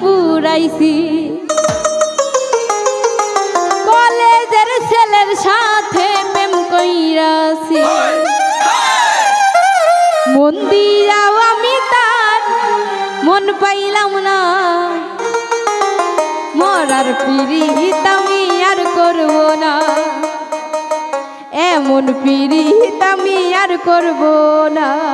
পুরাইছি। কলেজের ছেলের সাথে প্রেম কইরাছি। মন্দির আমি তার মন পাইলাম না। মরার পিড়িত আমি আর করব না। এমন পিড়িত আমি আর করব না।